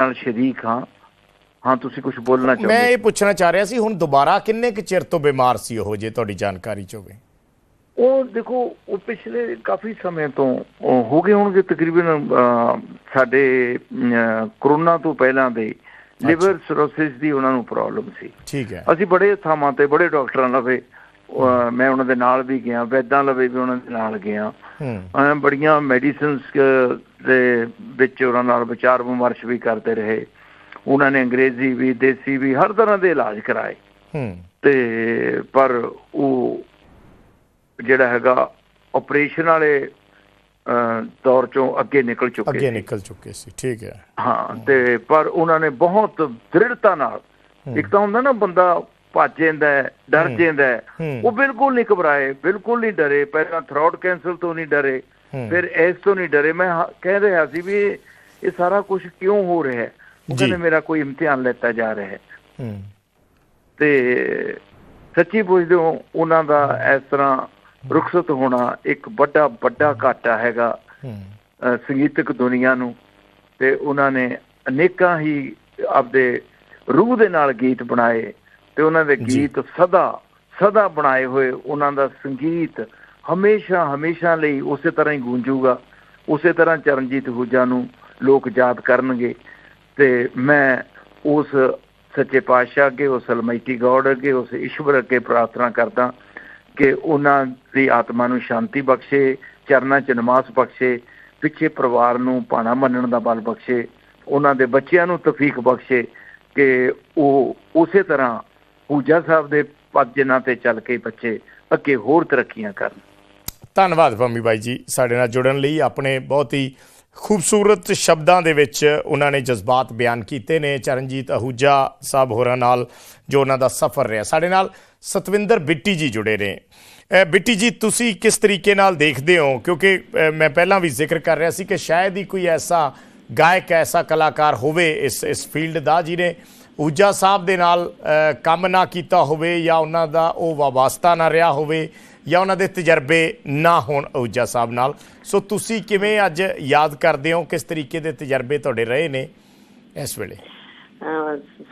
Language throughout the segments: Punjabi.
ਨਾਲ ਸ਼ਰੀਕ ਹਾਂ। ਹਾਂ ਤੁਸੀਂ ਕੁਝ ਬੋਲਣਾ ਮੈਂ ਚਾਹੁੰਦੇ ਇਹ ਪੁੱਛਣਾ ਚਾਹ ਰਿਹਾ ਸੀ ਹੁਣ ਦੁਬਾਰਾ ਕਿੰਨੇ ਕੁ ਚਿਰ ਤੋਂ ਬਿਮਾਰ ਸੀ ਉਹ ਜੇ ਤੁਹਾਡੀ ਜਾਣਕਾਰੀ ਚ ਹੋਵੇ? ਉਹ ਦੇਖੋ ਉਹ ਪਿਛਲੇ ਕਾਫੀ ਸਮੇਂ ਤੋਂ ਹੋ ਗਏ ਹੋਣਗੇ ਤਕਰੀਬਨ ਸਾਡੇ ਕਰੋਨਾ ਤੋਂ ਪਹਿਲਾਂ ਦੇ ਲਿਵਰ ਸਰੋਸਿਸ ਦੀ ਉਹਨਾਂ ਨੂੰ ਪ੍ਰੋਬਲਮ ਸੀ। ਠੀਕ ਹੈ। ਅਸੀਂ ਬੜੇ ਥਾਵਾਂ ਤੇ ਬੜੇ ਡਾਕਟਰਾਂ ਲਵੇ ਮੈਂ ਉਹਨਾਂ ਦੇ ਨਾਲ ਵੀ ਗਿਆ ਵੈਦਾਂ ਲਵੇ ਵੀ ਉਹਨਾਂ ਦੇ ਨਾਲ ਗਿਆ। ਹੂੰ। ਅਹ, ਬੜੀਆਂ ਮੈਡੀਸਿਨਸ ਦੇ ਵਿੱਚ ਉਹਨਾਂ ਨਾਲ ਵਿਚਾਰ ਵਿਮਰਸ਼ ਵੀ ਕਰਦੇ ਰਹੇ। ਉਹਨਾਂ ਨੇ ਅੰਗਰੇਜ਼ੀ ਵੀ ਦੇਸੀ ਵੀ ਹਰ ਤਰ੍ਹਾਂ ਦੇ ਇਲਾਜ ਕਰਾਏ। ਹੂੰ। ਤੇ ਪਰ ਉਹ ਜਿਹੜਾ ਹੈਗਾ ਆਪਰੇਸ਼ਨ ਵਾਲੇ ਦੌਰ ਚੋਂ ਅੱਗੇ ਨਿਕਲ ਚੁੱਕੇ ਅੱਗੇ। ਨਿਕਲ ਚੁੱਕੇ ਸੀ ਠੀਕ ਹੈ। ਹਾਂ ਤੇ ਪਰ ਉਹਨਾਂ ਨੇ ਬਹੁਤ ਦ੍ਰਿੜਤਾ ਨਾਲ ਇੱਕ ਤਾਂ ਹੁੰਦਾ ਨਾ ਬੰਦਾ ਭੱਜ ਜਾਂਦਾ ਹੈ, ਡਰ ਜਾਂਦਾ। ਉਹ ਬਿਲਕੁਲ ਨਹੀਂ ਘਬਰਾਏ ਬਿਲਕੁਲ ਨਹੀਂ ਡਰੇ। ਪਹਿਲਾਂ ਥਰੋਟ ਕੈਂਸਲ ਤੋਂ ਨਹੀਂ ਡਰੇ। ਫਿਰ ਇਸ ਤੋਂ ਨਹੀਂ ਡਰੇ। ਮੈਂ ਕਹਿ ਰਿਹਾ ਸੀ ਵੀ ਇਹ ਸਾਰਾ ਕੁਝ ਕਿਉਂ ਹੋ ਰਿਹਾ ਹੈ? ਉਹ। ਕਹਿੰਦੇ ਮੇਰਾ ਕੋਈ ਇਮਤਿਹਾਨ ਲੈਤਾ ਜਾ ਰਿਹਾ ਹੈ। ਤੇ ਸੱਚੀ ਪੁੱਛਦੇ ਹੋ ਉਹਨਾਂ ਦਾ ਇਸ ਤਰ੍ਹਾਂ ਰੁਖਸਤ ਹੋਣਾ ਇੱਕ ਵੱਡਾ ਵੱਡਾ ਘਾਟਾ ਹੈਗਾ ਸੰਗੀਤਕ ਦੁਨੀਆ ਨੂੰ। ਤੇ ਉਹਨਾਂ ਨੇ ਅਨੇਕਾਂ ਹੀ ਆਪਦੇ ਰੂਹ ਦੇ ਨਾਲ ਗੀਤ ਬਣਾਏ। ਤੇ ਉਹਨਾਂ ਦੇ। ਗੀਤ ਸਦਾ ਸਦਾ ਬਣਾਏ ਹੋਏ ਉਹਨਾਂ ਦਾ ਸੰਗੀਤ ਹਮੇਸ਼ਾ ਹਮੇਸ਼ਾ ਲਈ ਉਸੇ ਤਰ੍ਹਾਂ ਹੀ ਗੂੰਜੂਗਾ ਉਸੇ ਤਰ੍ਹਾਂ ਚਰਨਜੀਤ ਹੂਜਾ ਨੂੰ ਲੋਕ ਯਾਦ ਕਰਨਗੇ ਤੇ ਮੈਂ ਉਸ ਸੱਚੇ ਪਾਤਸ਼ਾਹ ਅੱਗੇ ਉਸ ਅਲਮਾਈਟੀ ਗੋਡ ਅੱਗੇ ਉਸ ਈਸ਼ਵਰ ਅੱਗੇ ਪ੍ਰਾਰਥਨਾ ਕਰਦਾ ਕਿ ਉਹਨਾਂ ਦੀ ਆਤਮਾ ਨੂੰ ਸ਼ਾਂਤੀ ਬਖਸ਼ੇ ਚਰਨਾਂ ਚ ਨਮਾਜ਼ ਬਖਸ਼ੇ ਪਿੱਛੇ ਪਰਿਵਾਰ ਨੂੰ ਪਾਣਾ ਮੰਨਣ ਦਾ ਬਲ ਬਖਸ਼ੇ ਉਹਨਾਂ ਦੇ ਬੱਚਿਆਂ ਨੂੰ ਤਫੀਕ ਬਖਸ਼ੇ ਕਿ ਉਹ ਉਸੇ ਤਰ੍ਹਾਂ ਪੂਜਾ ਸਾਹਿਬ ਦੇ ਪਦ ਜਿਨ੍ਹਾਂ ਤੇ ਚੱਲ ਕੇ ਬੱਚੇ ਅੱਗੇ ਹੋਰ ਤਰੱਕੀਆਂ ਕਰਨ। ਧੰਨਵਾਦ ਪੰਮੀ ਬਾਈ ਜੀ ਸਾਡੇ ਨਾਲ ਜੁੜਨ ਲਈ। ਆਪਣੇ ਬਹੁਤ ਹੀ ਖੂਬਸੂਰਤ ਸ਼ਬਦਾਂ ਦੇ ਵਿੱਚ ਉਹਨਾਂ ਨੇ ਜਜ਼ਬਾਤ ਬਿਆਨ ਕੀਤੇ ਨੇ। ਚਰਨਜੀਤ ਅਹੂਜਾ ਸਾਹਿਬ ਹੋਰਾਂ ਨਾਲ ਜੋ ਉਹਨਾਂ ਦਾ ਸਫ਼ਰ ਰਿਹਾ। ਸਾਡੇ ਨਾਲ ਸਤਵਿੰਦਰ ਬਿੱਟੀ ਜੀ ਜੁੜੇ ਨੇ। ਬਿੱਟੀ ਜੀ, ਤੁਸੀਂ ਕਿਸ ਤਰੀਕੇ ਨਾਲ ਦੇਖਦੇ ਹੋ? ਕਿਉਂਕਿ ਮੈਂ ਪਹਿਲਾਂ ਵੀ ਜ਼ਿਕਰ ਕਰ ਰਿਹਾ ਸੀ ਕਿ ਸ਼ਾਇਦ ਹੀ ਕੋਈ ਐਸਾ ਗਾਇਕ, ਐਸਾ ਕਲਾਕਾਰ ਹੋਵੇ ਇਸ ਇਸ ਫੀਲਡ ਦਾ, ਜਿਹਨੇ ਊਜਾ ਸਾਹਿਬ ਦੇ ਨਾਲ ਕੰਮ ਨਾ ਕੀਤਾ ਹੋਵੇ ਜਾਂ ਉਹਨਾਂ ਦਾ ਉਹ ਵਾਬਸਤਾ ਨਾ ਰਿਹਾ ਹੋਵੇ ਜਾਂ ਉਹਨਾਂ ਦੇ ਤਜਰਬੇ ਨਾ ਹੋਣ ਊਜਾ ਸਾਹਿਬ ਨਾਲ। ਸੋ ਤੁਸੀਂ ਕਿਵੇਂ ਅੱਜ ਯਾਦ ਕਰਦੇ ਹੋ? ਕਿਸ ਤਰੀਕੇ ਦੇ ਤਜਰਬੇ ਤੁਹਾਡੇ ਰਹੇ ਨੇ ਇਸ ਵੇਲੇ?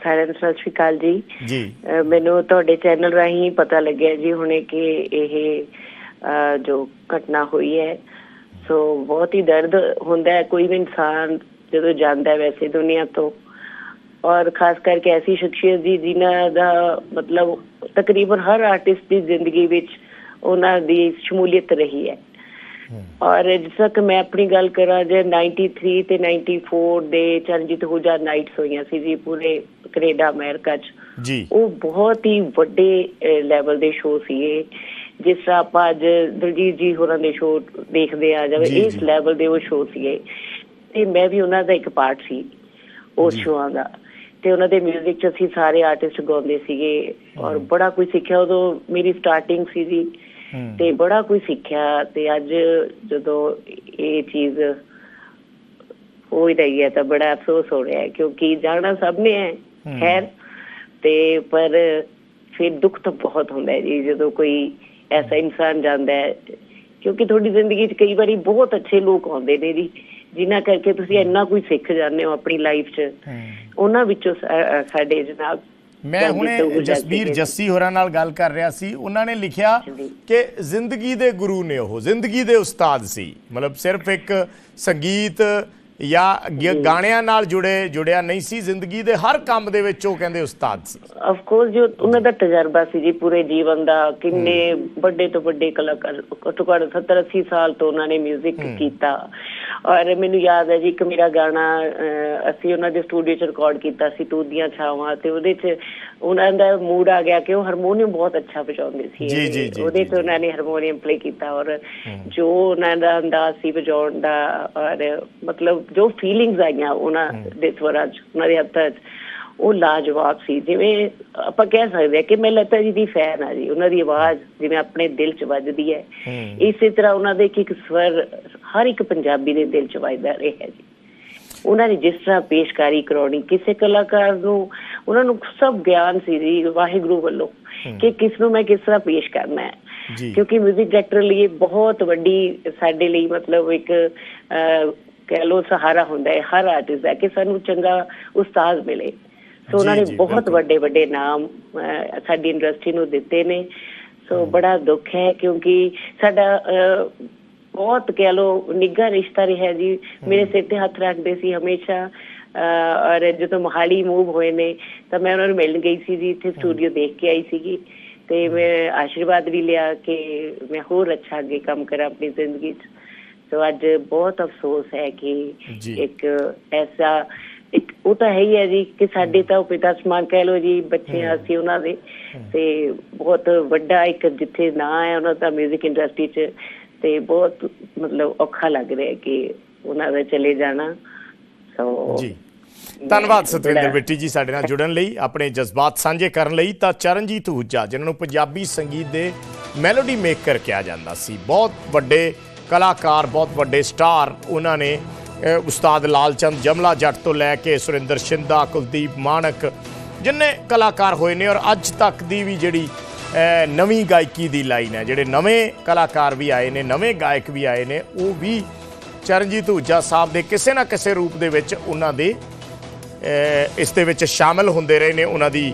ਸਾਰਿਆਂ ਨੂੰ ਸਤਿ ਸ਼੍ਰੀ ਅਕਾਲ ਜੀ। ਜੀ। ਮੈਨੂੰ ਤੁਹਾਡੇ ਚੈਨਲ ਰਾਹੀਂ ਪਤਾ ਲੱਗਿਆ ਜੀ ਹੁਣੇ ਕਿ ਇਹ ਜੋ ਘਟਨਾ ਹੋਈ ਹੈ ਸੋ ਬਹੁਤ ਹੀ ਦਰਦ ਹੁੰਦਾ ਹੈ। ਕੋਈ ਵੀ ਇਨਸਾਨ ਜਦੋਂ ਜਾਂਦਾ ਹੈ ਵੈਸੇ ਦੁਨੀਆ ਤੋਂ ਔਰ ਖਾਸ ਕਰਕੇ ਐਸੀ ਸ਼ਖਸੀਅਤ ਜੀ ਜਿਨ੍ਹਾਂ ਦਾ ਮਤਲਬ ਤਕਰੀਬਨ ਹਰ ਆਰਟਿਸਟ ਦੀ ਜ਼ਿੰਦਗੀ ਵਿੱਚ ਉਹਨਾਂ ਦੀ ਸ਼ਮੂਲੀਅਤ ਰਹੀ ਹੈ। ਔਰ ਜਿਸ ਤੱਕ ਮੈਂ ਆਪਣੀ ਗੱਲ ਕਰਾਂ ਜੇ 93 ਤੇ 94 ਦੇ ਚਰਨਜੀਤ ਹੂਜਾ ਨਾਈਟਸ ਹੋਈਆਂ ਸੀ ਜੀ ਪੂਰੇ ਕੈਨੇਡਾ ਅਮਰੀਕਾ 'ਚ ਜੀ। ਉਹ ਬਹੁਤ ਹੀ ਵੱਡੇ ਲੈਵਲ ਦੇ ਸ਼ੋਅ ਸੀਗੇ। ਜਿਸ ਤਰ੍ਹਾਂ ਆਪਾਂ ਅੱਜ ਦਲਜੀਤ ਜੀ ਹੋਰਾਂ ਦੇ ਸ਼ੋਅ ਦੇਖਦੇ ਆ ਜਾਵੇ ਇਸ। ਲੈਵਲ ਦੇ ਉਹ ਸ਼ੋਅ ਸੀਗੇ। ਤੇ ਮੈਂ ਵੀ ਉਹਨਾਂ ਦਾ ਇੱਕ ਪਾਰਟ ਸੀ ਉਸ। ਸ਼ੋਆਂ ਦਾ। ਤੇ ਉਹਨਾਂ ਦੇ 뮤직 'ਚ ਅਸੀਂ ਸਾਰੇ ਆਰਟਿਸਟ ਗਾਉਂਦੇ ਸੀਗੇ ਔਰ ਬੜਾ ਕੁਝ ਸਿੱਖਿਆ ਉਦੋਂ ਮੇਰੀ ਸਟਾਰਟਿੰਗ ਸੀ ਜੀ। ਤੇ ਬੜਾ ਕੁਝ ਸਿੱਖਿਆ ਤੇ ਅੱਜ ਜਦੋਂ ਇਹ ਚੀਜ਼ ਹੋ ਰਹੀ ਹੈ ਤਾਂ ਬੜਾ ਅਫਸੋਸ ਹੋ ਰਿਹਾ ਹੈ ਕਿਉਂਕਿ ਜਾਣਾ ਸਭ ਨੇ ਹੈ। ਖੈਰ ਤੇ ਪਰ ਫਿਰ ਦੁੱਖ ਤਾਂ ਬਹੁਤ ਹੁੰਦਾ ਹੈ ਜੀ ਜਦੋਂ ਕੋਈ ਐਸਾ ਇਨਸਾਨ ਜਾਂਦਾ ਹੈ ਕਿਉਂਕਿ ਤੁਹਾਡੀ ਜ਼ਿੰਦਗੀ 'ਚ ਕਈ ਵਾਰੀ ਬਹੁਤ ਅੱਛੇ ਲੋਕ ਆਉਂਦੇ ਨੇ ਜੀ ਜਿਨ੍ਹਾਂ ਕਰਕੇ ਤੁਸੀਂ ਇੰਨਾ ਕੁਝ ਸਿੱਖ ਜਾਂਦੇ ਹੋ ਆਪਣੀ ਲਾਈਫ 'ਚ। ਉਹਨਾਂ ਵਿੱਚੋਂ ਸਾਡੇ ਜਨਾਬ ਮੈਂ ਹੁਣੇ ਜਸਬੀਰ। ਜੱਸੀ ਹੋਰਾਂ ਨਾਲ ਗੱਲ ਕਰ ਰਿਹਾ ਸੀ ਉਹਨਾਂ ਨੇ ਲਿਖਿਆ। ਕਿ ਜ਼ਿੰਦਗੀ ਦੇ ਗੁਰੂ ਨੇ ਉਹ ਜ਼ਿੰਦਗੀ ਦੇ ਉਸਤਾਦ ਸੀ ਮਤਲਬ ਸਿਰਫ ਇੱਕ ਸੰਗੀਤ ਜਾਂ ਗਾਣਿਆਂ ਨਾਲ ਜੁੜੇ ਜੁੜਿਆ ਨਹੀਂ ਸੀ ਜ਼ਿੰਦਗੀ ਦੇ ਹਰ ਕੰਮ ਦੇ ਵਿੱਚ ਉਹ ਕਹਿੰਦੇ ਉਸਤਾਦ ਸੀ। ਆਫ ਕੋਰਸ ਜੋ ਉਹਨਾਂ ਦਾ ਤਜਰਬਾ ਸੀ ਜੀ ਪੂਰੇ ਜੀਵਨ ਦਾ ਕਿੰਨੇ ਵੱਡੇ ਤੋਂ ਵੱਡੇ ਕਲਾਕਾਰ ਘੱਟੋ ਘੱਟ 70 80 ਸਾਲ ਤੋਂ ਉਹਨਾਂ ਨੇ 뮤직 ਕੀਤਾ। ਔਰ ਮੈਨੂੰ ਯਾਦ ਹੈ ਜੀ ਇੱਕ ਮੇਰਾ ਗਾਣਾ ਅਸੀਂ ਉਹਨਾਂ ਦੇ ਸਟੂਡੀਓ 'ਚ ਰਿਕਾਰਡ ਕੀਤਾ ਸੀ ਤੂੰ ਦੀਆਂ ਛਾਵਾਂ ਤੇ ਉਹਦੇ 'ਚ ਉਹਨਾਂ ਦਾ ਮੂਡ ਆ ਗਿਆ ਕਿ ਉਹ ਹਾਰਮੋਨੀਅਮ ਬਹੁਤ ਅੱਛਾ ਵਜਾਉਂਦੇ ਸੀ। ਜੀ, ਜੀ, ਜੀ, ਉਹਦੇ 'ਤੇ ਉਹਨਾਂ ਨੇ ਹਾਰਮੋਨੀਅਮ ਪਲੇ ਕੀਤਾ ਔਰ ਜੋ ਉਹਨਾਂ ਦਾ ਅੰਦਾਜ਼ ਸੀ ਵਜਾਉਣ ਦਾ ਔਰ ਮਤਲਬ ਜੋ ਫੀਲਿੰਗਸ ਆਈਆਂ ਉਹਨਾਂ ਦੇ ਸਵਰਾਂ 'ਚ ਉਹਨਾਂ ਦੇ ਹੱਥਾਂ 'ਚ। ਉਹ ਲਾਜਵਾਬ ਸੀ। ਜਿਵੇਂ ਆਪਾਂ ਕਹਿ ਸਕਦੇ ਹਾਂ ਕਿ ਮੈਂ ਲਤਾ ਜੀ ਦੀ ਫੈਨ ਆ ਜੀ। ਉਹਨਾਂ ਦੀ ਆਵਾਜ਼ ਜਿਵੇਂ ਆਪਣੇ ਦਿਲ 'ਚ ਵੱਜਦੀ ਹੈ। ਇਸੇ ਤਰ੍ਹਾਂ ਉਹਨਾਂ ਦੇ ਇੱਕ ਇੱਕ ਸਵਰ ਹਰ ਇੱਕ ਪੰਜਾਬੀ ਦੇ ਦਿਲ 'ਚ ਵੱਜਦਾ ਰਿਹਾ ਜੀ। ਉਹਨਾਂ ਨੇ ਜਿਸ ਤਰ੍ਹਾਂ ਪੇਸ਼ਕਾਰੀ ਕਰਾਉਣੀ ਕਿਸੇ ਕਲਾਕਾਰ ਨੂੰ ਉਹਨਾਂ ਨੂੰ ਸਭ ਗਿਆਨ ਸੀ ਜੀ ਵਾਹਿਗੁਰੂ ਵੱਲੋਂ ਕਿ ਕਿਸ ਨੂੰ ਮੈਂ ਕਿਸ ਤਰ੍ਹਾਂ ਪੇਸ਼ ਕਰਨਾ ਹੈ। ਕਿਉਂਕਿ 뮤직 ਡਾਇਰੈਕਟਰ ਲਈ ਬਹੁਤ ਵੱਡੀ ਸਾਡੇ ਲਈ ਮਤਲਬ ਇੱਕ ਕਹਿ ਲੋ ਸਹਾਰਾ ਹੁੰਦਾ ਹੈ। ਹਰ ਆਰਟਿਸਟ ਦਾ ਕਿ ਸਾਨੂੰ ਚੰਗਾ ਉਸਤਾਦ ਮਿਲੇ। ਸੋ ਉਹਨਾਂ ਨੇ ਬਹੁਤ। ਵੱਡੇ ਵੱਡੇ ਨਾਮ ਸਾਡੀ ਇੰਡਸਟਰੀ ਨੂੰ ਦਿੱਤੇ ਨੇ। ਸੋ ਬੜਾ ਦੁੱਖ ਹੈ ਕਿਉਂਕਿ ਸਾਡਾ ਬਹੁਤ ਕਹਿ ਲੋ ਨਿੱਘਾ ਰਿਸ਼ਤਾ ਰਿਹਾ ਜੀ। ਮੇਰੇ ਸਿਰ ਤੇ ਹੱਥ ਰੱਖਦੇ ਸੀ ਹਮੇਸ਼ਾ। ਔਰ ਜਦੋਂ ਮੋਹਾਲੀ ਮੂਵ ਹੋਏ ਨੇ ਤਾਂ ਮੈਂ ਉਹਨਾਂ ਨੂੰ ਮਿਲਣ ਗਈ ਸੀ ਜੀ ਇੱਥੇ ਸਟੂਡੀਓ ਦੇਖ ਕੇ ਆਈ ਸੀਗੀ। ਤੇ ਮੈਂ ਆਸ਼ੀਰਵਾਦ ਵੀ ਲਿਆ ਕਿ ਮੈਂ ਹੋਰ ਅੱਛਾ ਅੱਗੇ ਕੰਮ ਕਰਾਂ ਆਪਣੀ ਜ਼ਿੰਦਗੀ 'ਚ। ਸੋ ਅੱਜ ਬਹੁਤ ਅਫਸੋਸ ਹੈ ਕਿ। ਇੱਕ ਐਸਾ ਉਹ ਤਾਂ ਹੈ ਹੀ ਹੈ ਜੀ ਕਿ ਸਾਡੇ ਤਾਂ ਪਿਤਾ ਸਮਾਨ ਕਹਿ ਲੋ ਜੀ ਬੱਚੇ ਅਸੀਂ ਉਹਨਾਂ ਦੇ ਤੇ ਬਹੁਤ ਵੱਡਾ ਇੱਕ ਜਿੱਥੇ ਨਾਂ ਹੈ ਉਹਨਾਂ ਦਾ 뮤직 ਇੰਡਸਟਰੀ 'ਚ ਤੇ ਬਹੁਤ ਮਤਲਬ ਔਖਾ ਲੱਗ ਰਿਹਾ ਕਿ ਉਹਨਾਂ ਦਾ ਚਲੇ ਜਾਣਾ। ਸੋ ਜੀ। ਧੰਨਵਾਦ ਸਤਵਿੰਦਰ ਬਿੱਟੀ ਜੀ ਸਾਡੇ ਨਾਲ ਜੁੜਨ ਲਈ ਆਪਣੇ ਜਜ਼ਬਾਤ ਸਾਂਝੇ ਕਰਨ ਲਈ। ਤਾਂ ਚਰਨਜੀਤ ਹੂਜਾ ਜਿਨ੍ਹਾਂ ਨੂੰ ਪੰਜਾਬੀ ਸੰਗੀਤ ਦੇ ਮੈਲੋਡੀ ਮੇਕਰ ਕਿਹਾ ਜਾਂਦਾ ਸੀ। ਬਹੁਤ ਵੱਡੇ ਕਲਾਕਾਰ ਬਹੁਤ ਵੱਡੇ ਸਟਾਰ ਉਹਨਾਂ ਨੇ ਉਸਤਾਦ ਲਾਲਚੰਦ ਜਮਲਾ ਜੱਟ ਤੋਂ ਲੈ ਕੇ ਸੁਰਿੰਦਰ ਸ਼ਿੰਦਾ, ਕੁਲਦੀਪ ਮਾਨਕ ਜਿੰਨੇ ਕਲਾਕਾਰ ਹੋਏ ਨੇ ਔਰ ਅੱਜ ਤੱਕ ਦੀ ਵੀ ਜਿਹੜੀ ਨਵੀਂ ਗਾਇਕੀ ਦੀ ਲਾਈਨ ਹੈ, ਜਿਹੜੇ ਨਵੇਂ ਕਲਾਕਾਰ ਵੀ ਆਏ ਨੇ, ਨਵੇਂ ਗਾਇਕ ਵੀ ਆਏ ਨੇ, ਉਹ ਵੀ ਚਰਨਜੀਤ ਹੂਜਾ ਸਾਹਿਬ ਦੇ ਕਿਸੇ ਨਾ ਕਿਸੇ ਰੂਪ ਦੇ ਵਿੱਚ ਉਹਨਾਂ ਦੇ ਇਸ ਦੇ ਵਿੱਚ ਸ਼ਾਮਲ ਹੁੰਦੇ ਰਹੇ ਨੇ, ਉਹਨਾਂ ਦੀ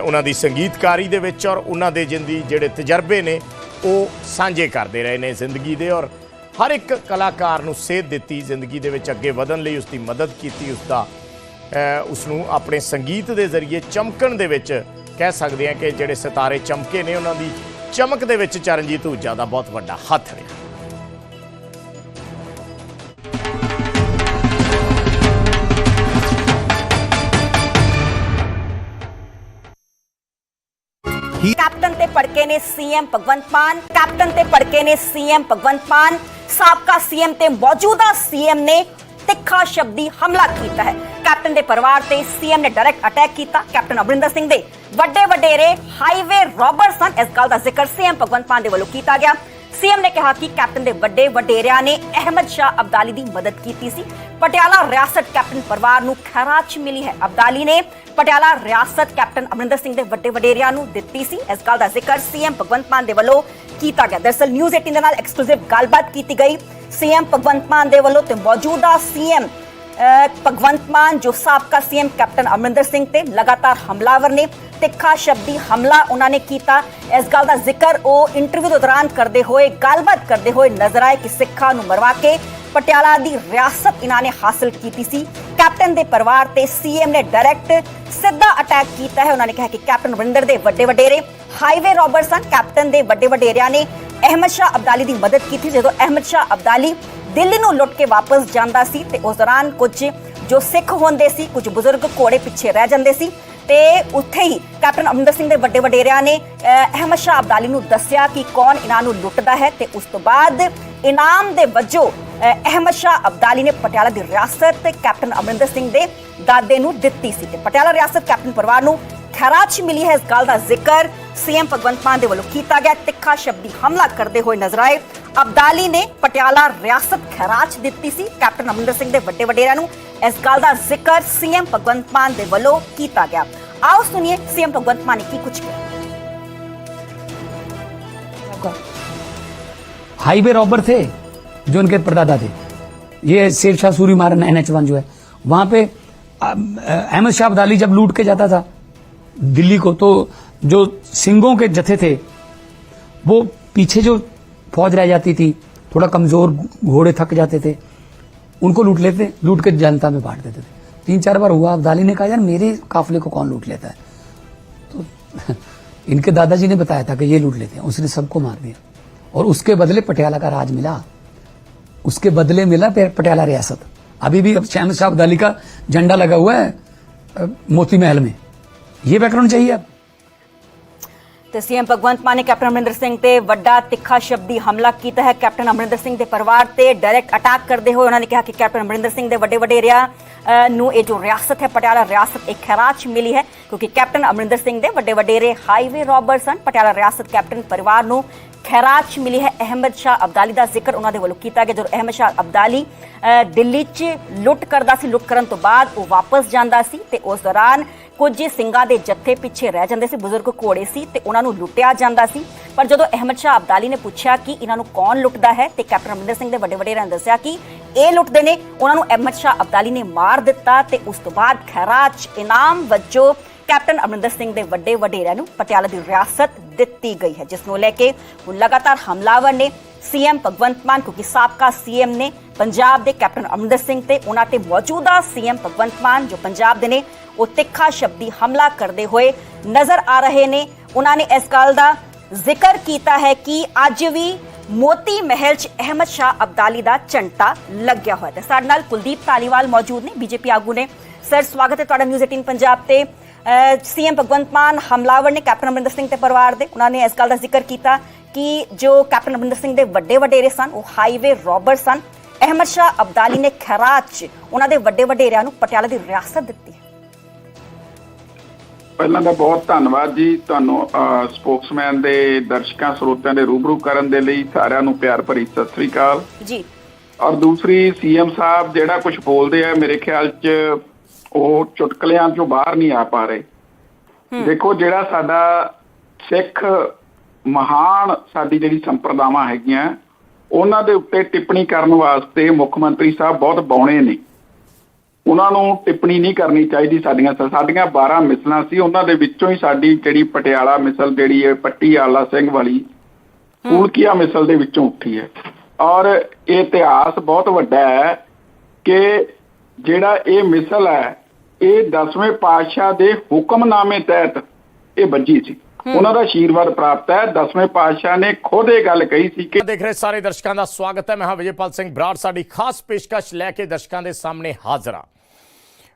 ਉਹਨਾਂ ਦੀ ਸੰਗੀਤਕਾਰੀ ਦੇ ਵਿੱਚ ਔਰ ਉਹਨਾਂ ਦੇ ਜਿੰਦੀ ਜਿਹੜੇ ਤਜਰਬੇ ਨੇ, ਉਹ ਸਾਂਝੇ ਕਰਦੇ ਰਹੇ ਨੇ ਜ਼ਿੰਦਗੀ ਦੇ ਔਰ ਹਰ ਇੱਕ ਕਲਾਕਾਰ ਨੂੰ ਸੇਧ ਦਿੱਤੀ, ਜ਼ਿੰਦਗੀ ਦੇ ਵਿੱਚ ਅੱਗੇ ਵਧਣ ਲਈ ਉਸ ਦੀ ਮਦਦ ਕੀਤੀ ਉਸ ਦਾ ਉਸ ਨੂੰ ਆਪਣੇ ਸੰਗੀਤ ਦੇ ਜ਼ਰੀਏ ਚਮਕਣ ਦੇ ਵਿੱਚ ਕਹਿ ਸਕਦੇ ਹਾਂ ਕਿ ਜਿਹੜੇ ਸਿਤਾਰੇ ਚਮਕੇ ਨੇ, ਉਹਨਾਂ ਦੀ ਚਮਕ ਦੇ ਵਿੱਚ ਚਰਨਜੀਤ ਊਜਾ ਦਾ ਬਹੁਤ ਵੱਡਾ ਹੱਥ ਰਿਹਾ। ਤੇ ਪੜਕੇ ਨੇ ਸੀਐਮ ਭਗਵੰਤ ਮਾਨ, ਕੈਪਟਨ ਤੇ ਪੜਕੇ ਨੇ ਸੀਐਮ ਭਗਵੰਤ ਮਾਨ, ਸਾਬਕਾ ਸੀਐਮ ਤੇ ਮੌਜੂਦਾ ਸੀਐਮ ਨੇ ਤਿੱਖਾ ਸ਼ਬਦੀ ਹਮਲਾ ਕੀਤਾ ਹੈ। ਕੈਪਟਨ ਦੇ ਪਰਿਵਾਰ ਤੇ ਸੀਐਮ ਨੇ ਡਾਇਰੈਕਟ ਅਟੈਕ ਕੀਤਾ। ਕੈਪਟਨ ਅਮਰਿੰਦਰ ਸਿੰਘ ਦੇ ਵੱਡੇ ਵਡੇਰੇ ਹਾਈਵੇ ਰੋਬਰ ਸਨ। ਇਸ ਗੱਲ ਦਾ ਜ਼ਿਕਰ ਸੀਐਮ ਭਗਵੰਤ ਮਾਨ ਦੇ ਵੱਲੋਂ ਕੀਤਾ ਗਿਆ। ਸੀਐਮ ਨੇ ਕਿਹਾ ਕਿ ਕੈਪਟਨ ਦੇ ਵੱਡੇ ਵਡੇਰਿਆਂ ਨੇ ਅਹਿਮਦ ਸ਼ਾਹ ਅਬਦਾਲੀ ਦੀ ਮਦਦ ਕੀਤੀ ਸੀ। ਪਟਿਆਲਾ ਰਿਆਸਤ ਕੈਪਟਨ ਪਰਿਵਾਰ ਨੂੰ ਖੈਰਾਤ ਮਿਲੀ ਹੈ। ਅਬਦਾਲੀ ਨੇ ਪਟਿਆਲਾ ਰਿਆਸਤ ਕੈਪਟਨ ਅਮਰਿੰਦਰ ਸਿੰਘ ਦੇ ਵੱਡੇ ਵਡੇਰਿਆਂ ਨੂੰ ਦਿੱਤੀ ਸੀ। ਇਸ ਗੱਲ ਦਾ ਜ਼ਿਕਰ ਸੀਐਮ ਭਗਵੰਤ ਮਾਨ ਦੇ ਵੱਲੋਂ ਕੀਤਾ ਗਿਆ। ਦਰਸਲ ਨਿਊਜ਼ 18 ਦੇ ਨਾਲ ਐਕਸਕਲੂਸਿਵ ਗੱਲਬਾਤ ਕੀਤੀ ਗਈ। ਸੀਐਮ ਭਗਵੰਤ ਮਾਨ ਦੇ ਵੱਲੋਂ ਤੇ ਮੌਜੂਦਾ ਸੀਐਮ, ਅਹ ਭਗਵੰਤ ਮਾਨ ਜੋ ਸਾਬਕਾ ਸੀਐਮ ਕੈਪਟਨ ਅਮਰਿੰਦਰ ਸਿੰਘ ਤੇ ਲਗਾਤਾਰ ਹਮਲਾਵਰ ਨੇ ਤਿੱਖਾ ਸ਼ਬਦੀ ਹਮਲਾ ਉਹਨਾਂ ਨੇ ਕੀਤਾ। ਇਸ ਗੱਲ ਦਾ ਜ਼ਿਕਰ ਉਹ ਇੰਟਰਵਿਊ ਦੌਰਾਨ ਕਰਦੇ ਹੋਏ, ਗੱਲਬਾਤ ਕਰਦੇ ਹੋਏ ਨਜ਼ਰ ਆਏ ਕਿ ਸਿੱਖਾਂ ਨੂੰ ਮਰਵਾ ਕੇ ਪਟਿਆਲਾ ਦੀ ਰਿਆਸਤ ਇਹਨਾਂ ਨੇ ਹਾਸਲ ਕੀਤੀ ਸੀ। ਕੈਪਟਨ ਦੇ ਪਰਿਵਾਰ ਤੇ ਸੀਐਮ ਨੇ ਡਾਇਰੈਕਟ ਸਿੱਧਾ ਅਟੈਕ ਕੀਤਾ ਹੈ। ਉਹਨਾਂ ਨੇ ਕਿਹਾ ਕਿ ਕੈਪਟਨ ਅਮਰਿੰਦਰ ਦੇ ਵੱਡੇ ਵਡੇਰੇ ਹਾਈਵੇ ਰੋਬਰਸਨ ਕੈਪਟਨ ਦੇ ਵੱਡੇ ਵਡੇਰਿਆਂ ਨੇ ਅਹਿਮਦ ਸ਼ਾਹ ਅਬਦਾਲੀ ਦੀ ਮਦਦ ਕੀਤੀ। ਜਦੋਂ ਅਹਿਮਦ ਸ਼ਾਹ ਅਬਦਾਲੀ ਦਿੱਲੀ ਨੂੰ ਲੁੱਟ ਕੇ ਵਾਪਸ ਜਾਂਦਾ ਸੀ ਤੇ ਉਸ ਦੌਰਾਨ ਕੁਝ ਜੋ ਸਿੱਖ ਹੁੰਦੇ ਸੀ, ਕੁਝ ਬਜ਼ੁਰਗ ਘੋੜੇ ਪਿੱਛੇ ਰਹਿ ਜਾਂਦੇ ਸੀ। ਤੇ ਉੱਥੇ ਹੀ ਕੈਪਟਨ ਅਮਰਿੰਦਰ ਸਿੰਘ ਦੇ ਵੱਡੇ ਵਡੇਰਿਆਂ ਨੇ ਅਹਿਮਦ ਸ਼ਾਹ ਅਬਦਾਲੀ ਨੂੰ ਦੱਸਿਆ ਕਿ ਕੌਣ ਇਹਨਾਂ ਨੂੰ ਲੁੱਟਦਾ ਹੈ ਤੇ ਉਸ ਤੋਂ ਬਾਅਦ ਇਨਾਮ ਦੇ ਵਜੋਂ ਅਹਿਮਦ ਸ਼ਾਹ ਅਬਦਾਲੀ ਨੇ ਪਟਿਆਲਾ ਦੀ ਰਿਆਸਤ ਕੈਪਟਨ ਅਮਰਿੰਦਰ ਸਿੰਘ ਦੇ ਦਾਦੇ ਨੂੰ ਦਿੱਤੀ ਸੀ ਤੇ ਪਟਿਆਲਾ ਰਿਆਸਤ ਕੈਪਟਨ ਪਰਿਵਾਰ ਨੂੰ ਖੈਰਾਤ ਮਿਲੀ ਹੈ। ਇਸ ਗੱਲ ਦਾ ਜ਼ਿਕਰ ਸੀਐਮ ਭਗਵੰਤ ਮਾਨ ਦੇ ਵੱਲੋਂ ਕੀਤਾ ਗਿਆ। ਤਿੱਖਾ ਸ਼ਬਦੀ ਹਮਲਾ ਕਰਦੇ ਹੋਏ ਨਜ਼ਰ ਆਏ। ਅਬਦਾਲੀ ਨੇ ਪਟਿਆਲਾ ਰਿਆਸਤ ਖੈਰਾਤ ਦਿੱਤੀ ਸੀ। ਕੈਪਟਨ ਅਮਰਿੰਦਰ ਸਿੰਘ ਦੇ ਵੱਡੇ ਵਡੇਰਿਆਂ ਨੂੰ ਇਸ ਗੱਲ ਦਾ ਜ਼ਿਕਰ ਸੀਐਮ ਭਗਵੰਤ ਮਾਨ ਦੇ ਵੱਲੋਂ ਕੀਤਾ ਗਿਆ ਆਓ ਸੁਣੀਏ ਸੀਐਮ ਭਗਵੰਤ ਮਾਨ ਨੇ ਕੀ ਕੁਝ ਕਿਹਾ हाईवे रॉबर थे जो उनके परदादा थे ये शेर शाह सूरी मारन एन एच वन जो है वहां पे अ, अहमद शाह अब्दाली जब लूट के जाता था दिल्ली को तो जो सिंगों के जथे थे वो पीछे जो फौज रह जाती थी थोड़ा कमजोर घोड़े थक जाते थे उनको लूट लेते, लूट के जनता में बांट देते थे। तीन चार बार हुआ, अब्दाली ने कहा, यार, मेरे काफिले को कौन लूट लेता है? तो इनके दादाजी ने बताया था कि ये लूट लेते हैं। उसने सबको मार दिया। और उसके बदले पटियाला का राज मिला। उसके बदले मिला पटियाला रियासत। अभी भी अब शहमद शाह अब्दाली का झंडा लगा हुआ है मोती महल में। ये बैकग्राउंड चाहिए अब। ਤੇ ਸੀਐਮ ਭਗਵੰਤ ਮਾਨ ਨੇ ਕੈਪਟਨ ਅਮਰਿੰਦਰ ਸਿੰਘ ਤੇ ਵੱਡਾ ਤਿੱਖਾ ਸ਼ਬਦੀ ਹਮਲਾ ਕੀਤਾ ਹੈ। ਕੈਪਟਨ ਅਮਰਿੰਦਰ ਸਿੰਘ ਦੇ ਪਰਿਵਾਰ ਤੇ ਡਾਇਰੈਕਟ ਅਟੈਕ ਕਰਦੇ ਹੋਏ ਉਹਨਾਂ ਨੇ ਕਿਹਾ ਕਿ ਕੈਪਟਨ ਅਮਰਿੰਦਰ ਸਿੰਘ ਦੇ ਵੱਡੇ ਵਡੇਰਿਆਂ ਨੂੰ ਇਹ ਜੋ ਰਿਆਸਤ ਹੈ ਪਟਿਆਲਾ ਰਿਆਸਤ ਇੱਕ ਖੈਰਾਤ ਮਿਲੀ ਹੈ ਕਿਉਂਕਿ ਕੈਪਟਨ ਅਮਰਿੰਦਰ ਸਿੰਘ ਦੇ ਵੱਡੇ ਵਡੇਰੇ ਹਾਈਵੇ ਰੋਬਰ ਸਨ ਪਟਿਆਲਾ ਰਿਆਸਤ ਕੈਪਟਨ ਪਰਿਵਾਰ ਨੂੰ ਖੈਰਾਤ 'ਚ ਮਿਲੀ ਹੈ। ਅਹਿਮਦ ਸ਼ਾਹ ਅਬਦਾਲੀ ਦਾ ਜ਼ਿਕਰ ਉਹਨਾਂ ਦੇ ਵੱਲੋਂ ਕੀਤਾ ਗਿਆ ਜਦੋਂ ਅਹਿਮਦ ਸ਼ਾਹ ਅਬਦਾਲੀ ਅ, ਦਿੱਲੀ 'ਚ ਲੁੱਟ ਕਰਦਾ ਸੀ। ਲੁੱਟ ਕਰਨ ਤੋਂ ਬਾਅਦ ਉਹ ਵਾਪਸ ਜਾਂਦਾ ਸੀ ਤੇ ਉਸ ਦੌਰਾਨ ਕੁਝ ਸਿੰਘਾਂ ਦੇ ਜੱਥੇ ਪਿੱਛੇ ਰਹਿ ਜਾਂਦੇ ਸੀ, ਬਜ਼ੁਰਗ ਘੋੜੇ ਸੀ ਤੇ ਉਹਨਾਂ ਨੂੰ ਲੁੱਟਿਆ ਜਾਂਦਾ ਸੀ। ਪਰ ਜਦੋਂ ਅਹਿਮਦ ਸ਼ਾਹ ਅਬਦਾਲੀ ਨੇ ਪੁੱਛਿਆ ਕਿ ਇਹਨਾਂ ਨੂੰ ਕੌਣ ਲੁੱਟਦਾ ਹੈ ਤੇ ਕੈਪਟਨ ਅਮਰਿੰਦਰ ਸਿੰਘ ਦੇ ਵੱਡੇ ਵਡੇਰਿਆਂ ਨੇ ਦੱਸਿਆ ਕਿ ਇਹ ਲੁੱਟਦੇ ਨੇ, ਉਹਨਾਂ ਨੂੰ ਅਹਿਮਦ ਸ਼ਾਹ ਅਬਦਾਲੀ ਨੇ ਮਾਰ ਦਿੱਤਾ ਤੇ ਉਸ ਤੋਂ ਬਾਅਦ ਖੈਰਾਜ ਇਨਾਮ ਵਜੋਂ ਕੈਪਟਨ ਅਮਰਿੰਦਰ ਸਿੰਘ ਦੇ ਵੱਡੇ ਵਡੇਰਿਆਂ ਨੂੰ ਪਟਿਆਲਾ ਦੀ ਰਿਆਸਤ ਦਿੱਤੀ ਗਈ ਹੈ, ਜਿਸ ਨੂੰ ਲੈ ਕੇ ਹੁਣ ਲਗਾਤਾਰ ਹਮਲਾਵਰ ਨੇ ਸੀਐਮ ਭਗਵੰਤ ਮਾਨ, ਕਿਉਂਕਿ ਸਾਬਕਾ ਸੀਐਮ ਨੇ ਪੰਜਾਬ ਦੇ ਕੈਪਟਨ ਅਮਰਿੰਦਰ ਸਿੰਘ ਤੇ ਉਹਨਾਂ ਤੇ ਮੌਜੂਦਾ ਸੀਐਮ ਭਗਵੰਤ ਮਾਨ, ਜੋ ਪੰਜਾਬ ਦੇ ਨੇ ਉਹ ਤਿੱਖਾ ਸ਼ਬਦੀ ਹਮਲਾ ਕਰਦੇ ਹੋਏ ਨਜ਼ਰ ਆ ਰਹੇ ਨੇ। ਉਹਨਾਂ ਨੇ ਇਸ ਗੱਲ ਦਾ ਜ਼ਿਕਰ ਕੀਤਾ ਹੈ ਕਿ ਅੱਜ ਵੀ ਮੋਤੀ ਮਹਿਲ 'ਚ ਅਹਿਮਦ ਸ਼ਾਹ ਅਬਦਾਲੀ ਦਾ ਝੰਟਾ ਲੱਗਿਆ ਹੋਇਆ ਹੈ ਸਾਡੇ ਨਾਲ ਕੁਲਦੀਪ ਧਾਲੀਵਾਲ ਮੌਜੂਦ ਨੇ, ਬੀਜੇਪੀ ਆਗੂ ਨੇ। ਸਰ, ਸਵਾਗਤ ਹੈ ਤੁਹਾਡਾ ਨਿਊਜ਼ 18 ਪੰਜਾਬ ਤੇ। ਸੀਐਮ ਭਗਵੰਤ ਮਾਨ ਹਮਲਾਵਰ ਨੇ ਕੈਪਟਨ ਅਮਰਿੰਦਰ ਸਿੰਘ ਤੇ ਪਰਿਵਾਰ ਦੇ। ਉਹਨਾਂ ਨੇ ਇਸ ਗੱਲ ਦਾ ਜ਼ਿਕਰ ਕੀਤਾ ਕਿ ਜੋ ਕੈਪਟਨ ਅਮਰਿੰਦਰ ਸਿੰਘ ਦੇ ਵੱਡੇ ਵਡੇਰੇ ਸਨ, ਉਹ ਹਾਈਵੇ ਰੋਬਰ ਸਨ। ਅਹਿਮਦ ਸ਼ਾਹ ਅਬਦਾਲੀ ਨੇ ਖੈਰਾਤ 'ਚ ਉਹਨਾਂ ਦੇ ਵੱਡੇ ਵਡੇਰਿਆਂ ਨੂੰ ਪਟਿਆਲਾ ਦੀ ਰਿਆਸਤ ਦਿੱਤੀ। ਪਹਿਲਾਂ ਤਾਂ ਬਹੁਤ ਧੰਨਵਾਦ ਜੀ ਤੁਹਾਨੂੰ ਸਪੋਕਸਮੈਨ ਦੇ ਦਰਸ਼ਕਾਂ ਸਰੋਤਿਆਂ ਦੇ ਰੂਬਰੂ ਕਰਨ ਦੇ ਲਈ ਸਾਰਿਆਂ ਨੂੰ ਪਿਆਰ ਭਰੀ ਸਤਿ ਸ੍ਰੀ ਅਕਾਲ। ਜੀ। ਔਰ ਦੂਸਰੀ ਸੀਐਮ ਸਾਹਿਬ ਜਿਹੜਾ ਕੁਝ ਬੋਲਦੇ ਆ ਮੇਰੇ ਖਿਆਲ 'ਚ ਉਹ ਚੁਟਕਲਿਆਂ 'ਚੋਂ ਬਾਹਰ ਨਹੀਂ ਆ ਪਾ ਰਹੇ। ਦੇਖੋ ਜਿਹੜਾ ਸਾਡਾ ਸਿੱਖ ਮਹਾਨ ਸਾਡੀ ਜਿਹੜੀ ਸੰਪਰਦਾਵਾਂ ਹੈਗੀਆਂ ਉਹਨਾਂ ਦੇ ਉੱਤੇ ਟਿੱਪਣੀ ਕਰਨ ਵਾਸਤੇ ਮੁੱਖ ਮੰਤਰੀ ਸਾਹਿਬ ਬਹੁਤ ਬੌਣੇ ਨੇ। ਉਹਨਾਂ ਨੂੰ ਟਿੱਪਣੀ ਨਹੀਂ ਕਰਨੀ ਚਾਹੀਦੀ ਸਾਡੀਆਂ ਸਾਡੀਆਂ 12 ਮਿਸਲਾਂ ਸੀ ਉਹਨਾਂ ਦੇ ਵਿੱਚੋਂ ਹੀ ਸਾਡੀ ਜਿਹੜੀ ਪਟਿਆਲਾ ਮਿਸਲ ਜਿਹੜੀ ਹੈ ਪੱਟੀ ਆਲਾ ਸਿੰਘ ਵਾਲੀ ਫੂਲਕੀਆ ਮਿਸਲ ਦੇ ਵਿੱਚੋਂ ਉੱਠੀ ਹੈ। ਔਰ ਇਹ ਇਤਿਹਾਸ ਬਹੁਤ ਵੱਡਾ ਹੈ ਕਿ ਜਿਹੜਾ ਇਹ ਮਿਸਲ ਹੈ ਇਹ 10ਵੇਂ ਪਾਤਸ਼ਾਹ ਦੇ ਹੁਕਮਨਾਮੇ ਤਹਿਤ ਇਹ ਵੱਜੀ ਸੀ। ਉਹਨਾਂ ਦਾ ਆਸ਼ੀਰਵਾਦ ਪ੍ਰਾਪਤ ਹੈ। 10ਵੇਂ ਪਾਤਸ਼ਾਹ ਨੇ ਖੁਦ ਇਹ ਗੱਲ ਕਹੀ ਸੀ ਕਿ ਦੇਖ ਰਹੇ ਸਾਰੇ ਦਰਸ਼ਕਾਂ ਦਾ ਸਵਾਗਤ ਹੈ। ਮੈਂ ਹਾਂ ਵਿਜੇਪਾਲ ਸਿੰਘ ਬਰਾੜ। ਸਾਡੀ ਖਾਸ ਪੇਸ਼ਕਸ਼ ਲੈ ਕੇ ਦਰਸ਼ਕਾਂ ਦੇ ਸਾਹਮਣੇ ਹਾਜ਼ਰ ਹਾਂ।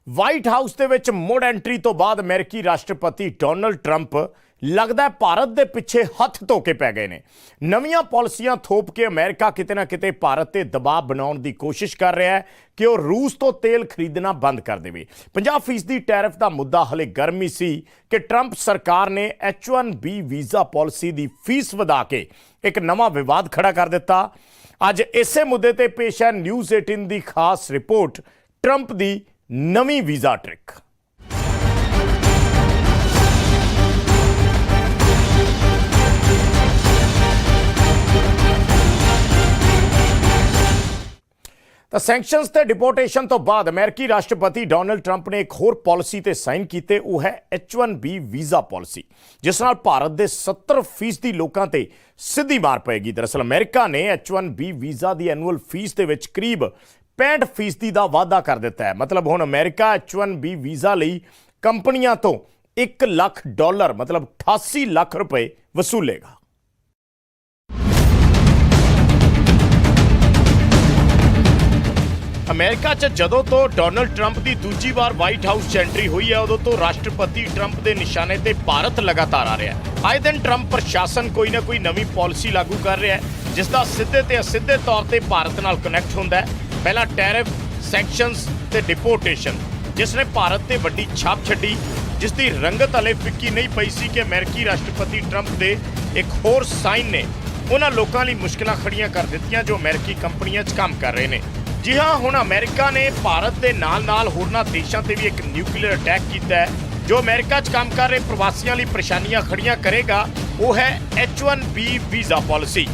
ਵਾਈਟ ਹਾਊਸ ਦੇ ਵਿੱਚ ਮੁੜ ਐਂਟਰੀ ਤੋਂ ਬਾਅਦ ਅਮਰੀਕੀ ਰਾਸ਼ਟਰਪਤੀ ਡੋਨਲਡ ਟਰੰਪ ਲੱਗਦਾ ਭਾਰਤ ਦੇ ਪਿੱਛੇ ਹੱਥ ਧੋ ਕੇ ਪੈ ਗਏ ਨੇ। ਨਵੀਆਂ ਪਾਲਿਸੀਆਂ ਥੋਪ ਕੇ ਅਮਰੀਕਾ ਕਿਤੇ ਨਾ ਕਿਤੇ ਭਾਰਤ ਤੇ ਦਬਾਅ ਬਣਾਉਣ ਦੀ ਕੋਸ਼ਿਸ਼ ਕਰ ਰਿਹਾ ਹੈ ਕਿ ਉਹ ਰੂਸ ਤੋਂ ਤੇਲ ਖਰੀਦਣਾ ਬੰਦ ਕਰ ਦੇਵੇ। 50% ਦੀ ਟੈਰਿਫ ਦਾ ਮੁੱਦਾ ਹਲੇ ਗਰਮੀ ਸੀ ਕਿ ਟਰੰਪ ਸਰਕਾਰ ਨੇ H1B ਵੀਜ਼ਾ ਪਾਲਿਸੀ ਦੀ ਫੀਸ ਵਧਾ ਕੇ ਇੱਕ ਨਵਾਂ ਵਿਵਾਦ ਖੜਾ ਕਰ ਦਿੱਤਾ। ਅੱਜ ਇਸੇ ਮੁੱਦੇ ਤੇ ਪੇਸ਼ ਹੈ ਨਿਊਜ਼ 18 ਦੀ ਖਾਸ ਰਿਪੋਰਟ, ਟਰੰਪ ਦੀ ਨਵੀਂ ਵੀਜ਼ਾ ਟ੍ਰਿਕ। ਤਾਂ ਸੈਂਕਸ਼ਨਸ ਤੇ ਡਿਪੋਰਟੇਸ਼ਨ ਤੋਂ ਬਾਅਦ ਅਮਰੀਕੀ ਰਾਸ਼ਟਰਪਤੀ ਡੋਨਲਡ ਟਰੰਪ ਨੇ ਇੱਕ ਹੋਰ ਪਾਲਿਸੀ ਤੇ ਸਾਈਨ ਕੀਤੇ, ਉਹ ਹੈ H1B ਵੀਜ਼ਾ ਪਾਲਿਸੀ, ਜਿਸ ਨਾਲ ਭਾਰਤ ਦੇ 70% ਦੀ ਲੋਕਾਂ ਤੇ ਸਿੱਧੀ ਮਾਰ ਪਏਗੀ। ਦਰਅਸਲ ਅਮਰੀਕਾ ਨੇ H1B ਵੀਜ਼ਾ ਦੀ ਐਨੂਅਲ ਫੀਸ ਦੇ ਵਿੱਚ ਕਰੀਬ 65% ਦਾ ਵਾਅਦਾ ਕਰ ਦਿੱਤਾ ਹੈ। ਮਤਲਬ ਹੁਣ ਅਮਰੀਕਾ H1B ਵੀਜ਼ਾ ਲਈ ਕੰਪਨੀਆਂ ਤੋਂ 1 ਲੱਖ ਡਾਲਰ, ਮਤਲਬ 88 ਲੱਖ ਰੁਪਏ ਵਸੂਲੇਗਾ। ਅਮਰੀਕਾ 'ਚ ਜਦੋਂ ਤੋਂ ਡੋਨਲਡ ਟਰੰਪ ਦੀ ਦੂਜੀ ਵਾਰ ਵਾਈਟ ਹਾਊਸ 'ਚ ਐਂਟਰੀ ਹੋਈ ਹੈ, ਉਦੋਂ ਤੋਂ ਰਾਸ਼ਟਰਪਤੀ ਟਰੰਪ ਦੇ ਨਿਸ਼ਾਨੇ ਤੇ ਭਾਰਤ ਲਗਾਤਾਰ ਆ ਰਿਹਾ ਹੈ। ਆਏ ਦਿਨ ਟਰੰਪ ਪ੍ਰਸ਼ਾਸਨ ਕੋਈ ਨਾ ਕੋਈ ਨਵੀਂ ਪਾਲਿਸੀ ਲਾਗੂ ਕਰ ਰਿਹਾ ਹੈ, ਜਿਸ ਦਾ ਸਿੱਧੇ ਤੇ ਅਸਿੱਧੇ ਤੌਰ ਤੇ ਭਾਰਤ ਨਾਲ ਕਨੈਕਟ ਹੁੰਦਾ ਹੈ। ਪਹਿਲਾਂ ਟੈਰਿਫ, ਸੈਂਕਸ਼ਨਸ ਤੇ ਡਿਪੋਰਟੇਸ਼ਨ, ਜਿਸ ਨੇ ਭਾਰਤ ਤੇ ਵੱਡੀ ਛਾਪ ਛੱਡੀ, ਜਿਸ ਦੀ ਰੰਗਤ ਹਲੇ ਫਿੱਕੀ ਨਹੀਂ ਪਈ ਸੀ ਕਿ ਅਮਰੀਕੀ ਰਾਸ਼ਟਰਪਤੀ ਟਰੰਪ ਦੇ ਇੱਕ ਹੋਰ ਸਾਈਨ ਨੇ। ਉਹਨਾਂ ਲੋਕਾਂ ਲਈ ਮੁਸ਼ਕਲਾਂ ਖੜੀਆਂ ਕਰ ਦਿੱਤੀਆਂ ਜੋ ਅਮਰੀਕੀ ਕੰਪਨੀਆਂ 'ਚ ਕੰਮ ਕਰ ਰਹੇ ਨੇ। ਜੀ ਹਾਂ, ਹੁਣ ਅਮਰੀਕਾ ਨੇ ਭਾਰਤ ਦੇ ਨਾਲ-ਨਾਲ ਹੋਰਨਾਂ ਦੇਸ਼ਾਂ ਤੇ ਵੀ ਇੱਕ ਨਿਊਕਲੀਅਰ ਅਟੈਕ ਕੀਤਾ ਹੈ, ਜੋ ਅਮਰੀਕਾ 'ਚ ਕੰਮ ਕਰ ਰਹੇ ਪ੍ਰਵਾਸੀਆਂ ਲਈ ਪਰੇਸ਼ਾਨੀਆਂ ਖੜੀਆਂ ਕਰੇਗਾ, ਉਹ ਹੈ H1B ਵੀਜ਼ਾ ਪਾਲਿਸੀ।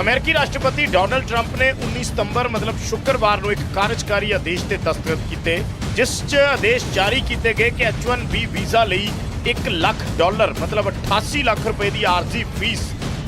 ਅਮਰੀਕੀ ਰਾਸ਼ਟਰਪਤੀ ਡੋਨਲਡ ਟਰੰਪ ਨੇ 19 ਸਤੰਬਰ, ਮਤਲਬ ਸ਼ੁੱਕਰਵਾਰ ਨੂੰ ਇੱਕ ਕਾਰਜਕਾਰੀ ਆਦੇਸ਼ ਤੇ ਦਸਤਖਤ ਕੀਤੇ, ਜਿਸ 'ਚ ਆਦੇਸ਼ ਜਾਰੀ ਕੀਤੇ ਗਏ ਕਿ H1B ਵੀਜ਼ਾ ਲਈ 1 ਲੱਖ ਡਾਲਰ, ਮਤਲਬ 88 ਲੱਖ ਰੁਪਏ ਦੀ ਆਰਜ਼ੀ ਫੀਸ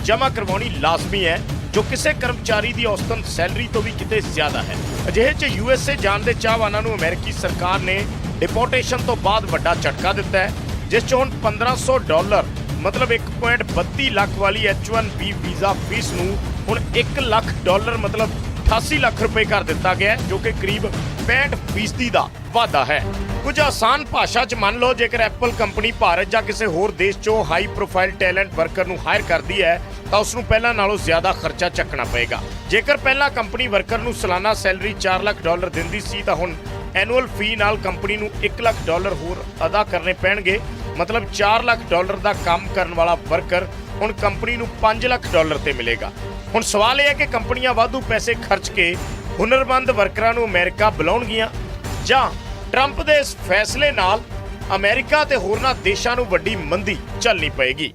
ਜਮ੍ਹਾਂ ਕਰਵਾਉਣੀ ਲਾਜ਼ਮੀ ਹੈ, ਜੋ ਕਿਸੇ ਕਰਮਚਾਰੀ ਦੀ ਔਸਤਨ ਸੈਲਰੀ ਤੋਂ ਵੀ ਕਿਤੇ ਜ਼ਿਆਦਾ ਹੈ। ਅਜਿਹੇ 'ਚ ਯੂਐਸਏ ਜਾਣ ਦੇ ਚਾਹਵਾਨਾਂ ਨੂੰ ਅਮਰੀਕੀ ਸਰਕਾਰ ਨੇ ਡਿਪੋਰਟੇਸ਼ਨ ਤੋਂ ਬਾਅਦ ਵੱਡਾ ਝਟਕਾ ਦਿੱਤਾ ਹੈ, ਜਿਸ 'ਚ ਹੁਣ 1500 ਡਾਲਰ, ਮਤਲਬ 1.32 ਲੱਖ ਵਾਲੀ H1B ਵੀਜ਼ਾ ਫੀਸ ਨੂੰ ਹੁਣ 1 ਲੱਖ ਡਾਲਰ, ਮਤਲਬ 88 ਲੱਖ ਰੁਪਏ ਕਰ ਦਿੱਤਾ ਗਿਆ ਜੋ ਕਿ ਕਰੀਬ 65% ਦਾ ਵਾਧਾ ਹੈ। ਕੁਝ ਆਸਾਨ ਭਾਸ਼ਾ 'ਚ ਮੰਨ ਲਓ, ਜੇਕਰ ਐਪਲ ਕੰਪਨੀ ਭਾਰਤ ਜਾਂ ਕਿਸੇ ਹੋਰ ਦੇਸ਼ 'ਚੋਂ ਹਾਈ ਪ੍ਰੋਫਾਈਲ ਟੈਲੈਂਟ ਵਰਕਰ ਨੂੰ ਹਾਇਰ ਕਰਦੀ ਹੈ ਤਾਂ ਉਸ ਨੂੰ ਪਹਿਲਾਂ ਨਾਲੋਂ ਜ਼ਿਆਦਾ ਖਰਚਾ ਚੱਕਣਾ ਪਏਗਾ। ਜੇਕਰ ਪਹਿਲਾਂ ਕੰਪਨੀ ਵਰਕਰ ਨੂੰ ਸਾਲਾਨਾ ਸੈਲਰੀ 4 ਲੱਖ ਡਾਲਰ ਦਿੰਦੀ ਸੀ, ਤਾਂ ਹੁਣ ਐਨੂਅਲ ਫੀ ਨਾਲ ਕੰਪਨੀ ਨੂੰ 1 ਲੱਖ ਡਾਲਰ ਹੋਰ ਅਦਾ ਕਰਨੇ ਪੈਣਗੇ। ਮਤਲਬ 4 ਲੱਖ ਡਾਲਰ ਦਾ ਕੰਮ ਕਰਨ ਵਾਲਾ ਵਰਕਰ ਹੁਣ ਕੰਪਨੀ ਨੂੰ 5 ਲੱਖ ਡਾਲਰ ਤੇ ਮਿਲੇਗਾ। ਹੁਣ ਸਵਾਲ ਇਹ ਹੈ ਕਿ ਕੰਪਨੀਆਂ ਵਾਧੂ ਪੈਸੇ ਖਰਚ ਕੇ ਹੁਨਰਮੰਦ ਵਰਕਰਾਂ ਨੂੰ ਅਮਰੀਕਾ ਬੁਲਾਉਣਗੀਆਂ? ਜਾਂ ਟਰੰਪ ਦੇ ਇਸ ਫੈਸਲੇ ਨਾਲ ਅਮਰੀਕਾ ਤੇ ਹੋਰਨਾਂ ਦੇਸ਼ਾਂ ਨੂੰ ਵੱਡੀ ਮੰਦੀ ਝੱਲਣੀ ਪਏਗੀ?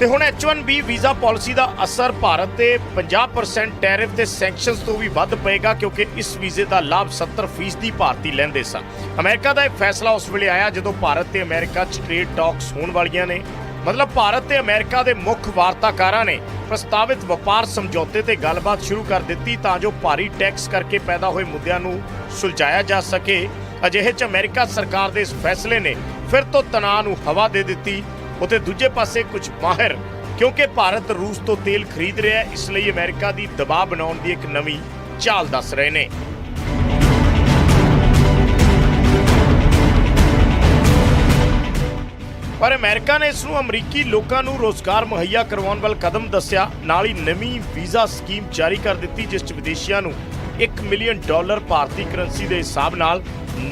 ਤੇ ਹੁਣ H1B ਵੀਜ਼ਾ ਪਾਲਿਸੀ ਦਾ ਅਸਰ ਭਾਰਤ ਤੇ 50% ਟੈਰਿਫ ਤੇ ਸੈਂਕਸ਼ਨਸ ਤੋਂ ਵੀ ਵੱਧ ਪਏਗਾ ਕਿਉਂਕਿ ਇਸ ਵੀਜ਼ੇ ਦਾ ਲਾਭ 70% ਭਾਰਤੀ ਲੈਂਦੇ ਸਨ। ਅਮਰੀਕਾ ਦਾ ਇਹ ਫੈਸਲਾ ਉਸ ਵੇਲੇ ਆਇਆ ਜਦੋਂ ਭਾਰਤ ਤੇ ਅਮਰੀਕਾ 'ਚ ਟ੍ਰੇਡ ਟਾਕਸ ਹੋਣ ਵਾਲੀਆਂ ਨੇ। ਮਤਲਬ ਭਾਰਤ ਤੇ ਅਮਰੀਕਾ ਦੇ ਮੁੱਖ ਵਾਰਤਾਕਾਰਾਂ ਨੇ ਪ੍ਰਸਤਾਵਿਤ ਵਪਾਰ ਸਮਝੌਤੇ ਤੇ ਗੱਲਬਾਤ ਸ਼ੁਰੂ ਕਰ ਦਿੱਤੀ ਤਾਂ ਜੋ ਭਾਰੀ ਟੈਕਸ ਕਰਕੇ ਪੈਦਾ ਹੋਏ ਮੁੱਦਿਆਂ ਨੂੰ ਸੁਲਝਾਇਆ ਜਾ ਸਕੇ। ਅਜਿਹੇ 'ਚ ਅਮਰੀਕਾ ਸਰਕਾਰ ਦੇ ਇਸ ਫੈਸਲੇ ਨੇ ਫਿਰ ਤੋਂ ਤਣਾਅ ਨੂੰ ਹਵਾ ਦੇ ਦਿੱਤੀ। ਉਤੇ ਦੂਜੇ ਪਾਸੇ ਕੁਝ ਮਾਹਿਰ, ਕਿਉਂਕਿ ਭਾਰਤ ਰੂਸ ਤੋਂ ਤੇਲ ਖਰੀਦ ਰਿਹਾ ਹੈ, ਇਸ ਲਈ ਅਮਰੀਕਾ ਦੀ ਦਬਾਅ ਬਣਾਉਣ ਦੀ ਇੱਕ ਨਵੀਂ ਚਾਲ ਦੱਸ ਰਹੇ ਨੇ। ਪਰ ਅਮਰੀਕਾ ਨੇ ਇਸ ਨੂੰ ਅਮਰੀਕੀ ਲੋਕਾਂ ਨੂੰ ਰੋਜ਼ਗਾਰ ਮੁਹੱਈਆ ਕਰਵਾਉਣ ਵੱਲ ਕਦਮ ਦੱਸਿਆ। ਨਾਲ ਹੀ ਨਵੀਂ ਵੀਜ਼ਾ ਸਕੀਮ ਜਾਰੀ ਕਰ ਦਿੱਤੀ, ਜਿਸ 'ਚ ਵਿਦੇਸ਼ੀਆਂ ਨੂੰ 1 ਮਿਲੀਅਨ ਡਾਲਰ ਭਾਰਤੀ ਕਰੰਸੀ ਦੇ ਹਿਸਾਬ ਨਾਲ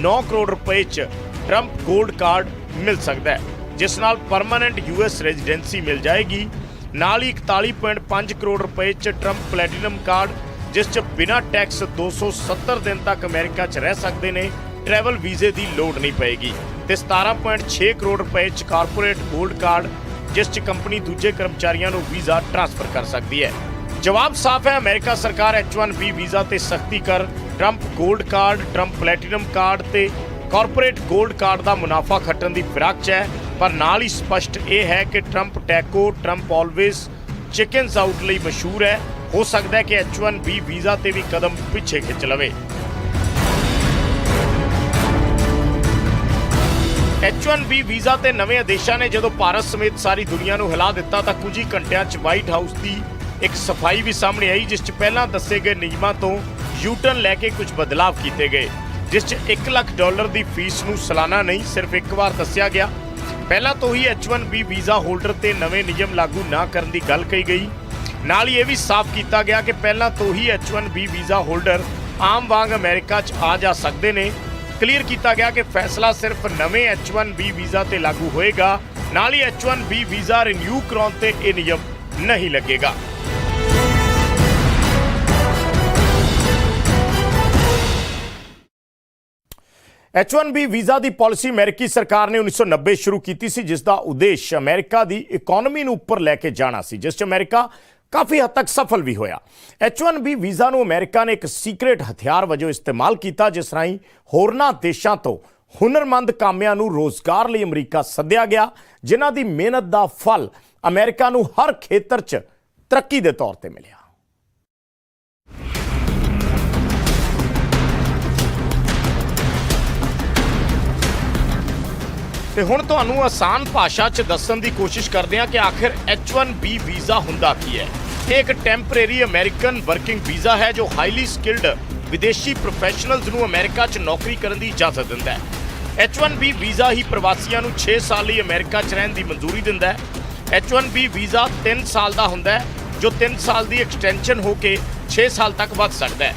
9 ਕਰੋੜ ਰੁਪਏ 'ਚ ਟਰੰਪ 골ਡ ਕਾਰਡ ਮਿਲ ਸਕਦਾ ਹੈ। ਜਿਸ ਨਾਲ ਪਰਮਨੈਂਟ ਯੂਐਸ ਰੈਜ਼ੀਡੈਂਸੀ ਮਿਲ ਜਾਏਗੀ। ਨਾਲ ਹੀ 41.5 ਕਰੋੜ ਰੁਪਏ ਚ ਟਰੰਪ ਪਲੈਟੀਨਮ ਕਾਰਡ ਜਿਸ ਚ ਬਿਨਾਂ ਟੈਕਸ 270 ਦਿਨ ਤੱਕ ਅਮਰੀਕਾ 'ਚ ਰਹਿ ਸਕਦੇ ਨੇ ਟਰੈਵਲ ਵੀਜ਼ੇ ਦੀ ਲੋੜ ਨਹੀਂ ਪਏਗੀ। ਤੇ 17.6 ਕਰੋੜ ਰੁਪਏ ਚ ਕਾਰਪੋਰੇਟ ਗੋਲਡ ਕਾਰਡ ਜਿਸ ਚ ਕੰਪਨੀ ਦੂਜੇ ਕਰਮਚਾਰੀਆਂ ਨੂੰ ਵੀਜ਼ਾ ਟ੍ਰਾਂਸਫਰ ਕਰ ਸਕਦੀ ਹੈ। ਜਵਾਬ ਸਾਫ਼ ਹੈ, ਅਮਰੀਕਾ ਸਰਕਾਰ H1B ਵੀਜ਼ਾ ਤੇ ਸਖਤੀ ਕਰ Trump gold card Trump platinum card ਤੇ ਕਾਰਪੋਰੇਟ ਗੋਲਡ ਕਾਰਡ ਦਾ ਮੁਨਾਫਾ ਖੱਟਣ ਦੀ ਫਿਰਾਕ 'ਚ ਹੈ। ਪਰ ਨਾਲ ਹੀ ਸਪਸ਼ਟ ਇਹ ਹੈ ਕਿ Trump TACO Trump always chickens out ਲਈ ਮਸ਼ਹੂਰ ਹੈ। ਹੋ ਸਕਦਾ ਹੈ ਕਿ H1B ਵੀਜ਼ਾ ਤੇ ਵੀ ਕਦਮ ਪਿੱਛੇ ਖਿੱਚ ਲਵੇ। H1B ਵੀਜ਼ਾ ਤੇ ਨਵੇਂ ਆਦੇਸ਼ਾਂ ਨੇ ਜਦੋਂ ਭਾਰਤ ਸਮੇਤ ਸਾਰੀ ਦੁਨੀਆ ਨੂੰ ਹਿਲਾ ਦਿੱਤਾ ਤਾਂ ਕੁਝ ਹੀ ਘੰਟਿਆਂ 'ਚ ਵਾਈਟ ਹਾਊਸ ਦੀ ਇੱਕ ਸਫ਼ਾਈ ਵੀ ਸਾਹਮਣੇ ਆਈ, ਜਿਸ 'ਚ ਪਹਿਲਾਂ ਦੱਸੇ ਗਏ ਨਿਯਮਾਂ ਤੋਂ ਯੂਟਰਨ ਲੈ ਕੇ ਕੁਝ ਬਦਲਾਅ ਕੀਤੇ ਗਏ, ਜਿਸ 'ਚ 1 ਲੱਖ ਡਾਲਰ ਦੀ ਫੀਸ ਨੂੰ ਸਾਲਾਨਾ ਨਹੀਂ, ਸਿਰਫ ਇੱਕ ਵਾਰ ਦੱਸਿਆ ਗਿਆ। ਪਹਿਲਾਂ ਤੋਂ ਹੀ H1B ਵੀਜ਼ਾ ਹੋਲਡਰ ਤੇ ਨਵੇਂ ਨਿਯਮ ਲਾਗੂ ਨਾ ਕਰਨ ਦੀ ਗੱਲ ਕਹੀ ਗਈ। ਨਾਲ ਹੀ ਇਹ ਵੀ ਸਾਫ਼ ਕੀਤਾ ਗਿਆ ਕਿ ਪਹਿਲਾਂ ਤੋਂ ਹੀ H1B ਵੀਜ਼ਾ ਹੋਲਡਰ ਆਮ ਵਾਂਗ ਅਮਰੀਕਾ 'ਚ ਆ ਜਾ ਸਕਦੇ ਨੇ। ਕਲੀਅਰ ਕੀਤਾ ਗਿਆ ਕਿ ਫੈਸਲਾ ਸਿਰਫ ਨਵੇਂ H1B ਵੀਜ਼ਾ ਤੇ ਲਾਗੂ ਹੋਏਗਾ। ਨਾਲ ਹੀ H1B ਵੀਜ਼ਾ ਰਿਨਿਊ ਕਰਾਉਣ ਤੇ ਇਹ ਨਿਯਮ ਨਹੀਂ ਲੱਗੇਗਾ। H1B ਵੀਜ਼ਾ ਦੀ ਪਾਲਿਸੀ ਅਮਰੀਕੀ ਸਰਕਾਰ ਨੇ 1990 ਸ਼ੁਰੂ ਕੀਤੀ ਸੀ ਜਿਸ ਦਾ ਉਦੇਸ਼ ਅਮਰੀਕਾ ਦੀ ਇਕਨੋਮੀ ਨੂੰ ਉੱਪਰ ਲੈ ਕੇ ਜਾਣਾ ਸੀ, ਜਿਸ 'ਚ ਅਮਰੀਕਾ ਕਾਫੀ ਹੱਦ ਤੱਕ ਸਫਲ ਵੀ ਹੋਇਆ। H1B ਵੀਜ਼ਾ ਨੂੰ ਅਮਰੀਕਾ ਨੇ ਇੱਕ ਸੀਕ੍ਰੇਟ ਹਥਿਆਰ ਵਜੋਂ ਇਸਤੇਮਾਲ ਕੀਤਾ, ਜਿਸ ਰਾਹੀਂ ਹੋਰਨਾਂ ਦੇਸ਼ਾਂ ਤੋਂ ਹੁਨਰਮੰਦ ਕਾਮਿਆਂ ਨੂੰ ਰੋਜ਼ਗਾਰ ਲਈ ਅਮਰੀਕਾ ਸੱਦਿਆ ਗਿਆ, ਜਿਨ੍ਹਾਂ ਦੀ ਮਿਹਨਤ ਦਾ ਫਲ ਅਮਰੀਕਾ ਨੂੰ ਹਰ ਖੇਤਰ 'ਚ ਤਰੱਕੀ ਦੇ ਤੌਰ ਤੇ ਮਿਲਿਆ। ਤੇ ਹੁਣ ਤੁਹਾਨੂੰ ਆਸਾਨ ਭਾਸ਼ਾ 'ਚ ਦੱਸਣ ਦੀ ਕੋਸ਼ਿਸ਼ ਕਰਦੇ ਹਾਂ ਕਿ ਆਖਿਰ H1B ਵੀਜ਼ਾ ਹੁੰਦਾ ਕੀ ਹੈ। ਇਹ ਇੱਕ ਟੈਂਪਰੇਰੀ ਅਮਰੀਕਨ ਵਰਕਿੰਗ ਵੀਜ਼ਾ ਹੈ ਜੋ ਹਾਈਲੀ ਸਕਿਲਡ ਵਿਦੇਸ਼ੀ ਪ੍ਰੋਫੈਸ਼ਨਲਜ਼ ਨੂੰ ਅਮਰੀਕਾ 'ਚ ਨੌਕਰੀ ਕਰਨ ਦੀ ਇਜਾਜ਼ਤ ਦਿੰਦਾ ਹੈ। H1B ਵੀਜ਼ਾ ਹੀ ਪ੍ਰਵਾਸੀਆਂ ਨੂੰ 6 ਸਾਲ ਲਈ ਅਮਰੀਕਾ 'ਚ ਰਹਿਣ ਦੀ ਮਨਜ਼ੂਰੀ ਦਿੰਦਾ ਹੈ। H1B ਵੀਜ਼ਾ 3 ਸਾਲ ਦਾ ਹੁੰਦਾ ਹੈ, ਜੋ 3 ਸਾਲ ਦੀ ਐਕਸਟੈਂਸ਼ਨ ਹੋ ਕੇ 6 ਸਾਲ ਤੱਕ ਵੱਧ ਸਕਦਾ ਹੈ।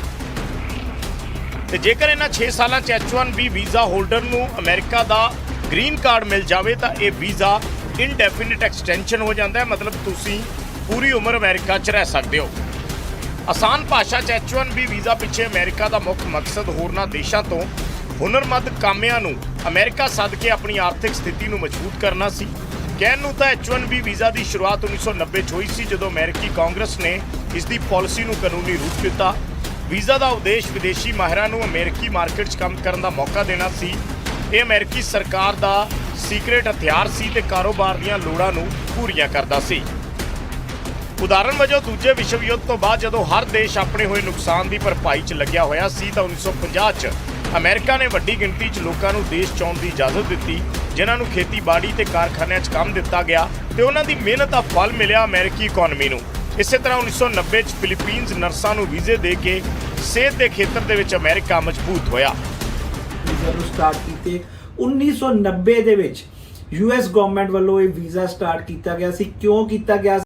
ਤੇ ਜੇਕਰ ਇਹਨਾਂ 6 ਸਾਲਾਂ 'ਚ H1B ਵੀਜ਼ਾ ਹੋਲਡਰ ਨੂੰ ਅਮਰੀਕਾ ਦਾ ਗ੍ਰੀਨ ਕਾਰਡ ਮਿਲ ਜਾਵੇ ਤਾਂ ਇਹ ਵੀਜ਼ਾ ਇਨਡੈਫੀਨਿਟ ਐਕਸਟੈਂਸ਼ਨ ਹੋ ਜਾਂਦਾ ਹੈ। ਮਤਲਬ ਤੁਸੀਂ ਪੂਰੀ ਉਮਰ ਅਮਰੀਕਾ 'ਚ ਰਹਿ ਸਕਦੇ ਹੋ। ਆਸਾਨ ਭਾਸ਼ਾ 'ਚ H1B ਵੀਜ਼ਾ ਪਿੱਛੇ ਅਮਰੀਕਾ ਦਾ ਮੁੱਖ ਮਕਸਦ ਹੋਰਨਾਂ ਦੇਸ਼ਾਂ ਤੋਂ ਹੁਨਰਮੰਦ ਕਾਮਿਆਂ ਨੂੰ ਅਮਰੀਕਾ ਸੱਦ ਕੇ ਆਪਣੀ ਆਰਥਿਕ ਸਥਿਤੀ ਨੂੰ ਮਜ਼ਬੂਤ ਕਰਨਾ ਸੀ। ਕਹਿਣ ਨੂੰ ਤਾਂ H1B ਵੀਜ਼ਾ ਦੀ ਸ਼ੁਰੂਆਤ 1990 'ਚ ਹੋਈ ਸੀ, ਜਦੋਂ ਅਮਰੀਕੀ ਕਾਂਗਰਸ ਨੇ ਇਸ ਦੀ ਪਾਲਿਸੀ ਨੂੰ ਕਾਨੂੰਨੀ ਰੂਪ ਦਿੱਤਾ। ਵੀਜ਼ਾ ਦਾ ਉਦੇਸ਼ ਵਿਦੇਸ਼ੀ ਮਾਹਿਰਾਂ ਨੂੰ ਅਮਰੀਕੀ ਮਾਰਕੀਟ 'ਚ ਕੰਮ ਕਰਨ ਦਾ ਮੌਕਾ ਦੇਣਾ ਸੀ। ਇਹ ਅਮਰੀਕੀ ਸਰਕਾਰ ਦਾ ਸੀਕ੍ਰੇਟ ਹਥਿਆਰ ਸੀ ਤੇ ਕਾਰੋਬਾਰ ਦੀਆਂ ਲੋੜਾਂ ਨੂੰ ਪੂਰੀਆਂ ਕਰਦਾ ਸੀ। ਉਦਾਹਰਨ ਵਜੋਂ, ਦੂਜੇ ਵਿਸ਼ਵ ਯੁੱਧ ਤੋਂ ਬਾਅਦ ਜਦੋਂ ਹਰ ਦੇਸ਼ ਆਪਣੇ ਹੋਏ ਨੁਕਸਾਨ ਦੀ ਭਰਪਾਈ 'ਚ ਲੱਗਿਆ ਹੋਇਆ ਸੀ ਤਾਂ 1950 'ਚ ਅਮਰੀਕਾ ਨੇ ਵੱਡੀ ਗਿਣਤੀ 'ਚ ਲੋਕਾਂ ਨੂੰ ਦੇਸ਼ 'ਚ ਆਉਣ ਦੀ ਇਜਾਜ਼ਤ ਦਿੱਤੀ, ਜਿਨ੍ਹਾਂ ਨੂੰ ਖੇਤੀਬਾੜੀ ਤੇ ਕਾਰਖਾਨਿਆਂ 'ਚ ਕੰਮ ਦਿੱਤਾ ਗਿਆ ਤੇ ਉਹਨਾਂ ਦੀ ਮਿਹਨਤ ਦਾ ਫਲ ਮਿਲਿਆ ਅਮਰੀਕੀ ਇਕਨੋਮੀ ਨੂੰ। ਇਸੇ ਤਰ੍ਹਾਂ 1990 'ਚ ਫਿਲੀਪੀਨਜ਼ ਨਰਸਾਂ ਨੂੰ ਵੀਜ਼ੇ ਦੇ ਕੇ ਸਿਹਤ ਦੇ ਖੇਤਰ ਦੇ ਵਿੱਚ ਅਮਰੀਕਾ ਮਜ਼ਬੂਤ ਹੋਇਆ। ਵੀਜ਼ਾ ਨੂੰ ਸਟਾਰਟ ਕੀਤੇ 1990 ਦੇ ਵਿੱਚ ਯੂਐਸ ਗਵਰਨਮੈਂਟ ਵੱਲੋਂ ਇਹ ਵੀਜ਼ਾ ਸਟਾਰਟ ਕੀਤਾ ਗਿਆ ਸੀ। ਕਿਉਂ ਕੀਤਾ ਗਿਆ